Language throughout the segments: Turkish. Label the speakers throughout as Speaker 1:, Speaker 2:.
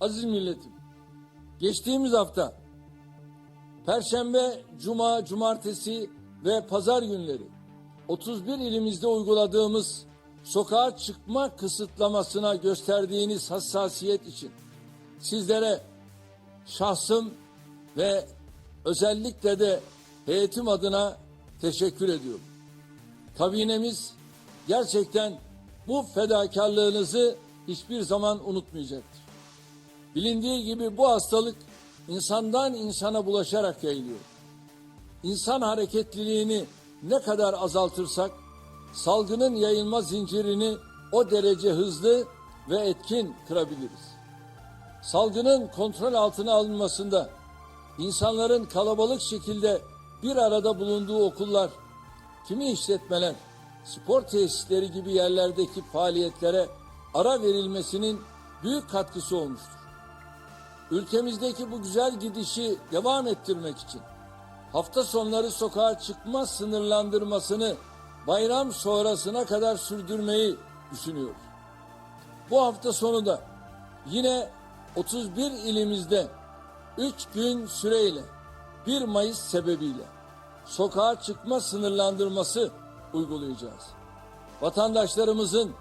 Speaker 1: Aziz milletim, geçtiğimiz hafta Perşembe, Cuma, Cumartesi ve Pazar günleri 31 ilimizde uyguladığımız sokağa çıkma kısıtlamasına gösterdiğiniz hassasiyet için sizlere şahsım ve özellikle de heyetim adına teşekkür ediyorum. Kabinemiz gerçekten bu fedakarlığınızı hiçbir zaman unutmayacaktır. Bilindiği gibi bu hastalık insandan insana bulaşarak yayılıyor. İnsan hareketliliğini ne kadar azaltırsak salgının yayılma zincirini o derece hızlı ve etkin kırabiliriz. Salgının kontrol altına alınmasında insanların kalabalık şekilde bir arada bulunduğu okullar, kimi işletmeler, spor tesisleri gibi yerlerdeki faaliyetlere ara verilmesinin büyük katkısı olmuştur. Ülkemizdeki bu güzel gidişi devam ettirmek için hafta sonları sokağa çıkma sınırlandırmasını bayram sonrasına kadar sürdürmeyi düşünüyoruz. Bu hafta sonu da yine 31 ilimizde 3 gün süreyle 1 Mayıs sebebiyle sokağa çıkma sınırlandırması uygulayacağız. Vatandaşlarımızın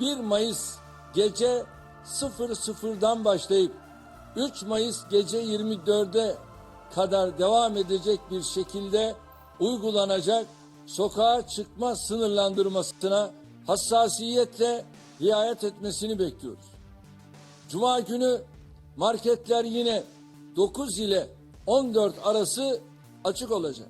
Speaker 1: 1 Mayıs gece 00'dan başlayıp 3 Mayıs gece 24'e kadar devam edecek bir şekilde uygulanacak sokağa çıkma sınırlandırmasına hassasiyetle riayet etmesini bekliyoruz. Cuma günü marketler yine 9 ile 14 arası açık olacak.